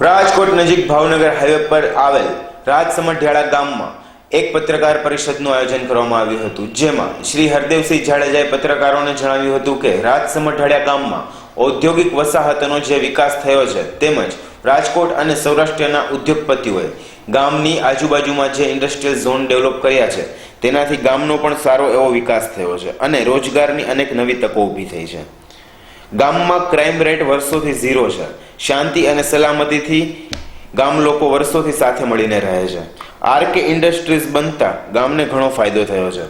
રાજકોટ નજીક ભાવનગર હાઈવે પર આવેલ રાજસમઢિયાળા ગામમાં એક પત્રકાર પરિષદનું આયોજન કરવામાં આવ્યું હતું. જેમાં શ્રી હરદેવસિંહ જાડેજાએ પત્રકારોને જણાવ્યું હતું કે રાજસમઢિયાળા ગામમાં ઔદ્યોગિક વસાહતનો જે વિકાસ થયો છે, તેમજ રાજકોટ અને સૌરાષ્ટ્રના ઉદ્યોગપતિઓએ ગામની આજુબાજુમાં જે ઇન્ડસ્ટ્રીયલ ઝોન ડેવલપ કર્યા છે, તેનાથી ગામનો પણ સારો એવો વિકાસ થયો છે અને રોજગારની અનેક નવી તકો ઊભી થઈ છે. ગામમાં ક્રાઇમ રેટ વર્ષોથી ઝીરો છે. શાંતિ અને સલામતીથી ગામ લોકો વર્ષોથી સાથે મળીને રહે છે. આરકે ઇન્ડસ્ટ્રીઝ બનતા ગામને ઘણો ફાયદો થયો છે.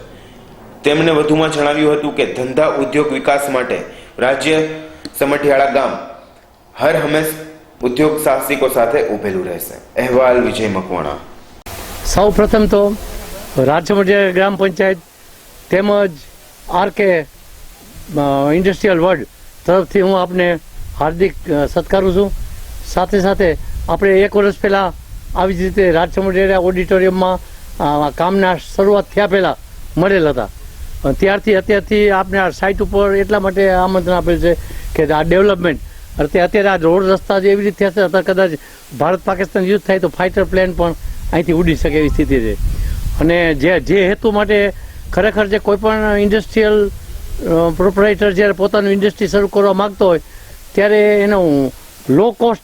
તેમણે વધુમાં જણાવ્યું હતું કે ધંધા ઉદ્યોગ વિકાસ માટે રાજ્ય સમઠિયાળા ગામ હર હંમેશ ઉદ્યોગ સાહસિકો સાથે ઉભેલું રહેશે. અહેવાલ વિજય મકવાણા. સૌ પ્રથમ તો રાજમઢિયા ગ્રામ પંચાયત તેમજ આરકે ઇન્ડસ્ટ્રીયલ વર્લ્ડ તરફથી હું આપને હાર્દિક સત્કારું છું. સાથે સાથે આપણે એક વર્ષ પહેલાં આવી જ રીતે રાજચમઢિયા ઓડિટોરિયમમાં કામના શરૂઆત થયા પહેલાં મળેલ હતા. ત્યારથી અત્યારથી આપને આ સાઇટ ઉપર એટલા માટે આમંત્રણ આપેલ છે કે આ ડેવલપમેન્ટ અત્યારે અત્યારે આ રોડ રસ્તા જે એવી રીતે થશે અત્યારે કદાચ ભારત પાકિસ્તાન યુદ્ધ થાય તો ફાઇટર પ્લેન પણ અહીંથી ઉડી શકે એવી સ્થિતિ છે. અને જે જે હેતુ માટે ખરેખર જે કોઈ પણ ઇન્ડસ્ટ્રીયલ પ્રોપરાઇટર જ્યારે પોતાનું ઇન્ડસ્ટ્રી શરૂ કરવા માગતો હોય ત્યારે એનું લો કોસ્ટ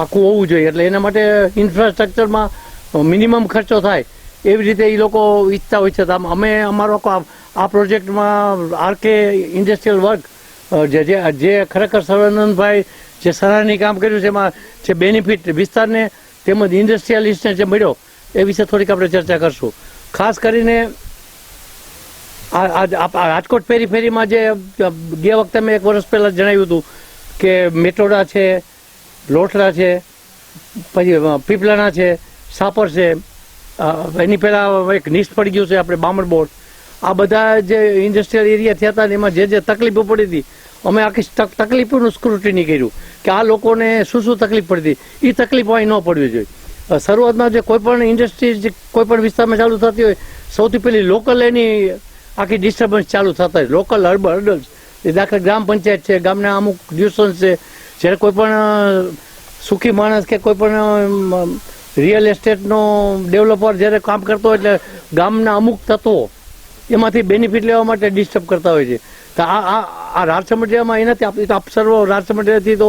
આખું હોવું જોઈએ. એટલે એના માટે ઇન્ફ્રાસ્ટ્રક્ચરમાં મિનિમમ ખર્ચો થાય. એવી રીતે એ લોકો ઈચ્છતા હોય છે. અમે અમારો આ- પ્રોજેક્ટમાં આરકે ઇન્ડસ્ટ્રીયલ વર્ક જે જે ખરેખર સર્વાનંદભાઈ જે સરાહની કામ કર્યું છે, એમાં જે બેનિફિટ વિસ્તારને તેમજ ઇન્ડસ્ટ્રીયલિસ્ટને જે મળ્યો, એ વિશે થોડીક આપણે ચર્ચા કરશું. ખાસ કરીને આ ફેરી રાજકોટ પેરીફેરીમાં જે ગયા વખતે મેં એક વર્ષ પહેલાં જણાવ્યું હતું કે મેટોડા છે લોટડા છે, પછી પીપલાણા છે, સાપર છે એની પહેલાં એક નિષ્ઠ પડી ગયું છે આપણે બામણ બોટ. આ બધા જે ઇન્ડસ્ટ્રીયલ એરિયા થયા હતા એમાં જે જે તકલીફો પડી હતી, અમે આખી તક- તકલીફોનું સ્ક્રુટિની કર્યું કે આ લોકોને શું શું તકલીફ પડતી એ તકલીફો અહીં ન પડવી જોઈએ. શરૂઆતમાં જે કોઈ પણ ઇન્ડસ્ટ્રી કોઈ પણ વિસ્તારમાં ચાલુ થતી હોય, સૌથી પહેલી લોકલ એની આખી ડિસ્ટર્બન્સ ચાલુ થતા લોકલ અર્બ હર્ડલ્સ એ દાખલા ગ્રામ પંચાયત છે, ગામના અમુક ન્યુસન્સ છે. જ્યારે કોઈ પણ સુખી માણસ કે કોઈ પણ રિયલ એસ્ટેટનો ડેવલપર જ્યારે કામ કરતો હોય એટલે ગામના અમુક તત્વો એમાંથી બેનિફિટ લેવા માટે ડિસ્ટર્બ કરતા હોય છે. તો આ આ રાજસમઢિયામાં એનાથી આપ સર્વ રાજસમઢિયાથી તો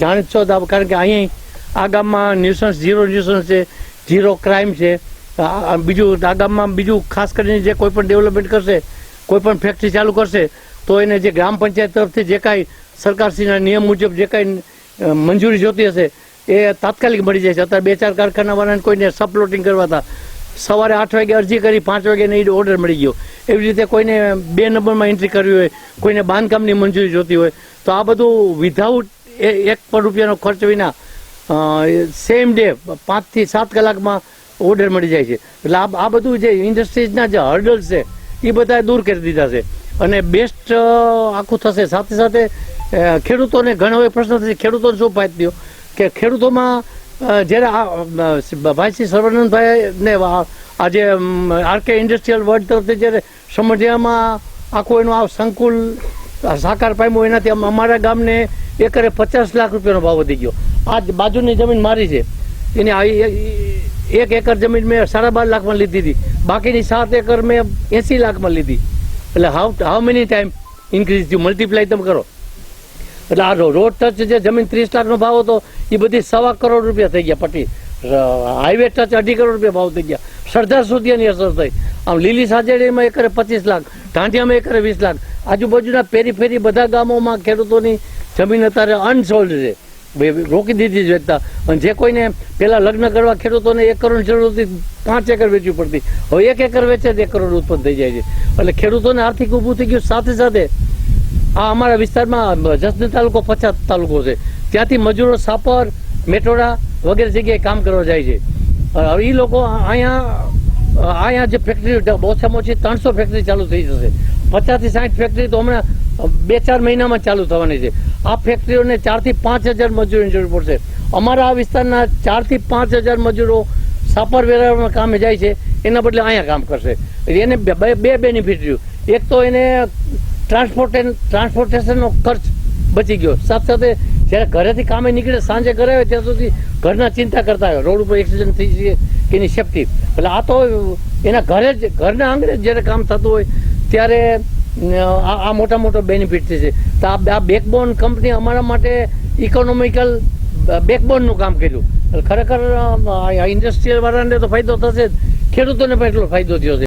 જાણીત છો કારણ કે અહીં આ ગામમાં ન્યુસન્સ ઝીરો ન્યુસન્સ છે ઝીરો ક્રાઇમ છે. બીજું આ ગામમાં બીજું ખાસ કરીને જે કોઈ પણ ડેવલપમેન્ટ કરશે, કોઈ પણ ફેક્ટરી ચાલુ કરશે, તો એને જે ગ્રામ પંચાયત તરફથી જે કાંઈ સરકારશ્રીના નિયમ મુજબ જે કાંઈ મંજૂરી જોતી હશે, એ તાત્કાલિક મળી જાય છે. અત્યારે બે ચાર કારખાનાવાળાને કોઈને સપલોટિંગ કરવા હતા. સવારે આઠ વાગે અરજી કરી, પાંચ વાગે ને ઓર્ડર મળી ગયો. એવી રીતે કોઈને બે નંબરમાં એન્ટ્રી કરવી હોય, કોઈને બાંધકામની મંજૂરી જોતી હોય, તો આ બધું વિધાઉટ એક પણ રૂપિયાનો ખર્ચ વિના સેમ ડે પાંચથી સાત કલાકમાં ઓર્ડર મળી જાય છે. એટલે આ આ બધું જે ઇન્ડસ્ટ્રીઝના જે હર્ડલ છે, એ બધા દૂર કરી દીધા છે. અને બેસ્ટ આખું થશે. સાથે સાથે ખેડૂતોને ઘણો એવો પ્રશ્ન થશે. ખેડૂતોને શું થયો? કે ખેડૂતોમાં જ્યારે આ ભાઈશ્રી ભાઈ શ્રી સર્વાનંદભાઈ આ આ જે આરકે ઇન્ડસ્ટ્રીયલ વર્લ્ડ તરફથી જ્યારે સમઢિયામાં આખું એનું આ સંકુલ સાકાર પામ્યો, એનાથી અમારા ગામને એકરે પચાસ લાખ રૂપિયાનો ભાવ વધી ગયો. આ બાજુની જમીન મારી છે. એની એ- એ- એક એકર જમીન મેં સાડા બાર લાખમાં લીધી હતી. બાકીની સાત એકર મેં એસી લાખમાં લીધી. એટલે how how many time increase થયું? મલ્ટીપ્લાય તમે કરો. એટલે આ રોડ ટચ જે જમીન ત્રીસ લાખનો ભાવ હતો એ બધી સવા કરોડ રૂપિયા થઈ ગયા પટ્ટી હાઈવે ટચ અઢી કરોડ રૂપિયા ભાવ થઈ ગયા. સરદાર સુધીની અસર થઈ. આમ લીલી સાજેડીમાં એકરે પચીસ લાખ, ઢાંઢિયામાં એકરે વીસ લાખ. આજુબાજુના પેરી ફેરી બધા ગામોમાં ખેડૂતોની જમીન અત્યારે અનસોલ્ડ છે. રોકી દીધી છે વેચતા અને જે કોઈને પેલા લગ્ન કરવા ખેડૂતોને એક કરોડ જરૂર હતી, પાંચ એકર વેચવી પડતી. હવે એક એકર વેચે એક કરોડ ઉત્પન્ન થઈ જાય છે. એટલે ખેડૂતોને આર્થિક ઊભું થઈ ગયું. સાથે સાથે આ અમારા વિસ્તારમાં જસદણ તાલુકો પછાત તાલુકો છે. ત્યાંથી મજૂરો સાપર, મેટોડા વગેરે જગ્યાએ કામ કરવા જાય છે. હવે એ લોકો અહીંયા અહીંયા જે ફેક્ટરી ઓછામાં ઓછી ત્રણસો ફેક્ટરી ચાલુ થઈ જશે. પચાસથી સાઠ ફેક્ટરી તો હમણાં બે ચાર મહિનામાં ચાલુ થવાની છે. આ ફેક્ટરીઓને ચારથી પાંચ હજાર મજૂરોની જરૂર પડશે. અમારા આ વિસ્તારના ચારથી પાંચ હજાર મજૂરો સાપર વેરામાં કામે જાય છે, એના બદલે અહીંયા કામ કરશે. એને બે- બેનિફિટ રહ્યું. એક તો એને ટ્રાન્સપોર્ટે ટ્રાન્સપોર્ટેશનનો ખર્ચ બચી ગયો. સાથે સાથે જ્યારે ઘરેથી કામે નીકળે, સાંજે ઘરે આવે, ત્યાં સુધી ઘરના ચિંતા કરતા હોય. રોડ ઉપર એક્સિડન્ટ થઈ છે કે એની સેફટી એટલે આ તો એના ઘરે જ ઘરના આંગણે જ્યારે કામ થતું હોય, ત્યારે આ મોટા મોટો બેનિફિટ છે. તો આ બેકબોન કંપની અમારા માટે ઇકોનોમિકલ બેકબોનનું કામ કર્યું. ખરેખર ઇન્ડસ્ટ્રીયલ વાળાને તો ફાયદો થશે જ. ખેડૂતોને પણ એટલો ફાયદો થયો છે.